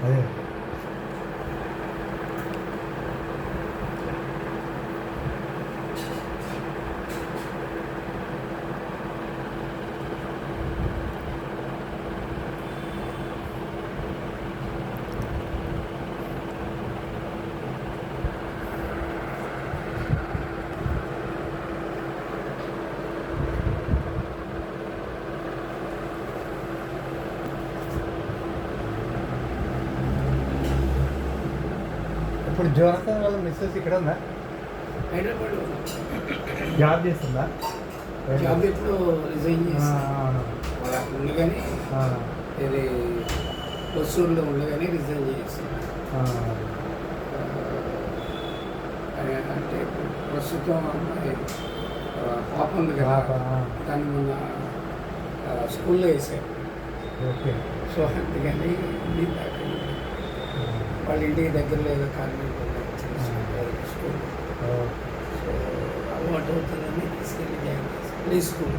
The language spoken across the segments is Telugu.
అదే ఇప్పుడు జోనతన్ వాళ్ళ మిస్సెస్ ఇక్కడ ఉందా? హైదరాబాద్ జాబ్ చేస్తుందా? జాబ్ ఎప్పుడు రిజైన్ ఆ, చేసి అవును. వాళ్ళు అక్కడ ఉండగానే ఆ, ఇది వసూరులో ఉండగానే రిజైన్ చేసి. ఆ, అంటే ప్రస్తుతం అమ్మాయి పాప ఉంది కదా. దాన్ని మొన్న స్కూల్లో వేసారు ఓకే. సో అందుకని. వాళ్ళ ఇంటికి దగ్గరలో ఏదో కాన్వెంట్ స్కూల్. సో అలవాటు అవుతుందని తీసుకెళ్ళి జాయిన్ చేసి ప్లే స్కూల్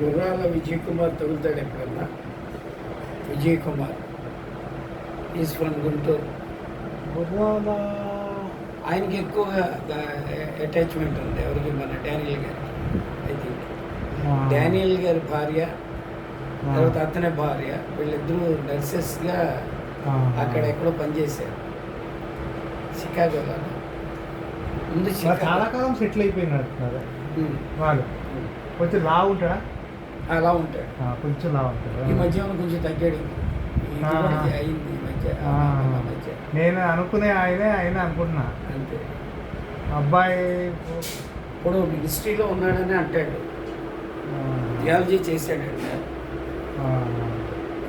గుర్రాల విజయ్ కుమార్ తగులుతాడు ఎప్పుడన్నా విజయ్ కుమార్ ఈజ్ ఫ్రమ్ గుంటూరు. గుర్రాల ఆయనకి ఎక్కువగా అటాచ్మెంట్ ఉంది ఎవరికి? మన డానియల్ గారికి ఐ థింక్ డానియల్ గారి భార్య తర్వాత అతనే భార్య వీళ్ళిద్దరూ నర్సెస్గా అక్కడ ఎక్కడో పనిచేశారు. షికాగోలో ముందు చాలా కాలం సెటిల్ అయిపోయినారు ఉమ్. వాళ్ళు. కొంచెం లావు ఉంటాడా అలా ఉంటాడు. కొంచెం లావు ఉంటాడు. ఈ మధ్య కొంచెం తగ్గాడు? అయింది ఈ మధ్య నేను అనుకునే ఆయనే ఆయన అనుకుంటున్నా. అంతే. అబ్బాయి ఇప్పుడు మినిస్ట్రీలో ఉన్నాడని అంటాడు. థియాలజీ చేశాడంట.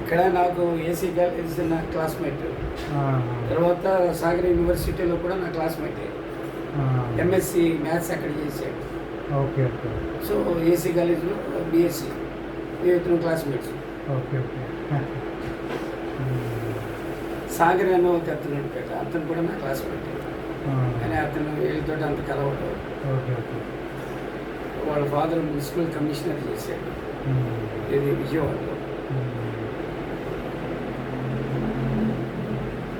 ఇక్కడ నాకు ఏసీ కాలేజ్ నా క్లాస్మేట్. తర్వాత సాగర్ యూనివర్సిటీలో కూడా నా క్లాస్మేట్. ఎంఎస్సి మ్యాథ్స్ అక్కడ చేశాడు. Okay okay. సో ఏసీ కాలేజ్లో బీఎస్సీ ఇద్దరు క్లాస్మేట్స్ ఓకే ఓకే. సాగర్ అని ఒక అతను ఉంటాడు. అతను కూడా నా క్లాస్మేట్ కానీ అతను వీళ్ళతో అంత ఓకే వాళ్ళ ఫాదర్ మున్సిపల్ కమిషనర్ చేశాడు. ఇది విజయవాడలో.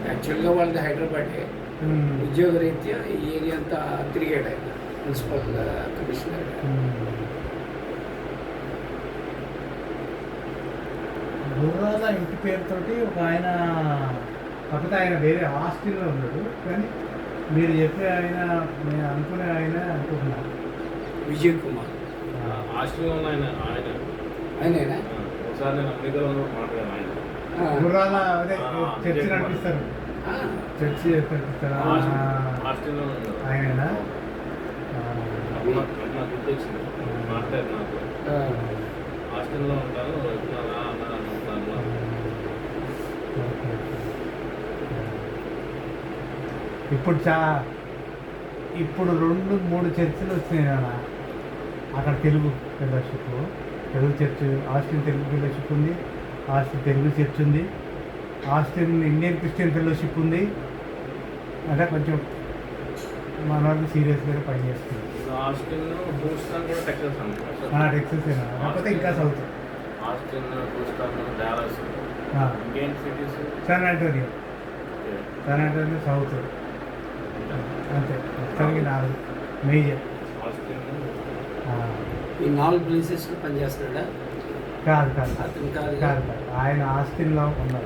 యాక్చువల్గా వాళ్ళది హైదరాబాదే. ఉద్యోగ రీత్యా ఈ ఏరియా అంతా తిరిగాడు ఆయన. Municipal commissioner um. గుర్రాల ఇంటి పేరుతోటి ఒక ఆయన కాకపోతే ఆయన వేరే హాస్టల్లో ఉన్నాడు. కానీ మీరు చెప్పే ఆయన నేను అనుకునే ఆయన అనుకుంటున్నా విజయ్ కుమార్. హాస్టల్లో ఉన్న ఆయన ఆయన. ఆయనేనా? ఆ, ఒకసారి నేను అమెరికాలో ఉన్నప్పుడు మాట్లాడాను ఆయన. గుర్రాల అదే చర్చి. నడిపిస్తారు. చర్చి నడిపిస్తారు హాస్టల్- హాస్టల్లో అప్పుడు నాకు గుర్తొచ్చింది. మాట్లాడు నాకు. హాస్టల్లో ఉంటాను ఇప్పుడు చా ఇప్పుడు రెండు మూడు చర్చిలు వచ్చినాయి నాన్న. అక్కడ Telugu fellowship Telugu church Austin Telugu fellowship ఉంది. ఆస్టిన్ తెలుగు చర్చ్ ఉంది. ఆస్టిన్ ఇండియన్ క్రిస్టియన్ ఫెలోషిప్ ఉంది. అదే కొంచెం మన వాళ్ళు సీరియస్గా పనిచేస్తుంది టెక్సస్ కాకపోతే ఇంకా south. Antonio. San Antonio south. అంతే. మొత్తానికి నాలుగు. మేజర్ ఈ నాలుగు ప్లేసెస్ పనిచేస్తున్నాడా? కాదు కాదు. అతను కాదు కాదు కాదు. ఆయన ఆస్టిన్లో ఉన్నారు.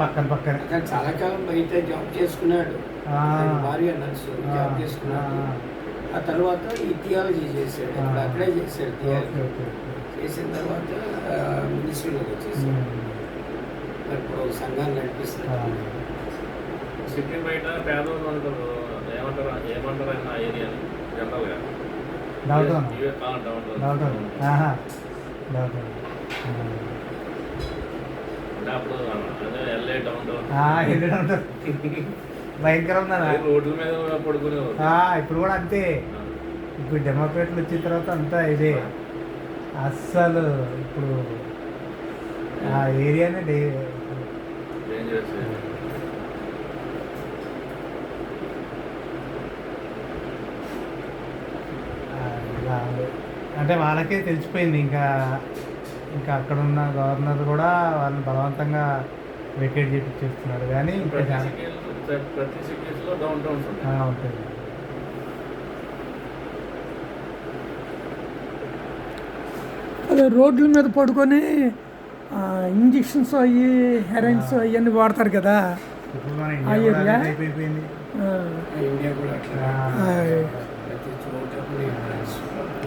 పక్కన పక్కన. చాలా కాలం బయట జాబ్ చేసుకున్నాడు. భార్య నర్సు జాబ్ చేసుకున్నాడు. ఆ. తర్వాత ఈ థియాలజీ చేశాడు. అక్కడే చేశాడు థియాలజీ చేసిన తర్వాత మినిస్ట్రీలోకి వచ్చేసాడు. మరి ఇప్పుడు సంఘాన్ని నడిపిస్తున్నాడు సిటీ బయట పేదవాళ్ళు ఉంటారు ఏమంటారు జనరల్గా భయంకరం రోడ్ల మీద పడుకునేవారు. ఇప్పుడు కూడా అంతే. ఇప్పుడు డెమోక్రాట్లు వచ్చిన తర్వాత అంతా ఇదే. అస్సలు ఇప్పుడు ఆ ఏరియానే డేంజరస్ అంటే వాళ్ళకే తెలిసిపోయింది ఇంకా ఇంకా అక్కడ ఉన్న గవర్నర్ కూడా వాళ్ళని బలవంతంగా వెకేట్ చేపిచ్చేస్తున్నారు. కానీ ఇంకా ప్రతి డౌన్ టౌన్స్ ఉంటుంది అదే రోడ్ల మీద పడుకొని ఇంజక్షన్స్ అయ్యి హెరైన్స్ అవన్నీ వాడతారు కదా. ఆ. ఏరియా?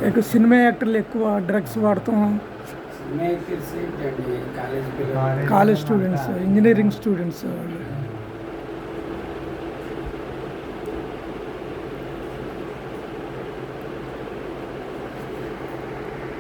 ఎక్కువ సినిమా యాక్టర్లు ఎక్కువ డ్రగ్స్ వాడతాం. కాలేజ్ స్టూడెంట్స్ ఇంజనీరింగ్ స్టూడెంట్స్ వాళ్ళు.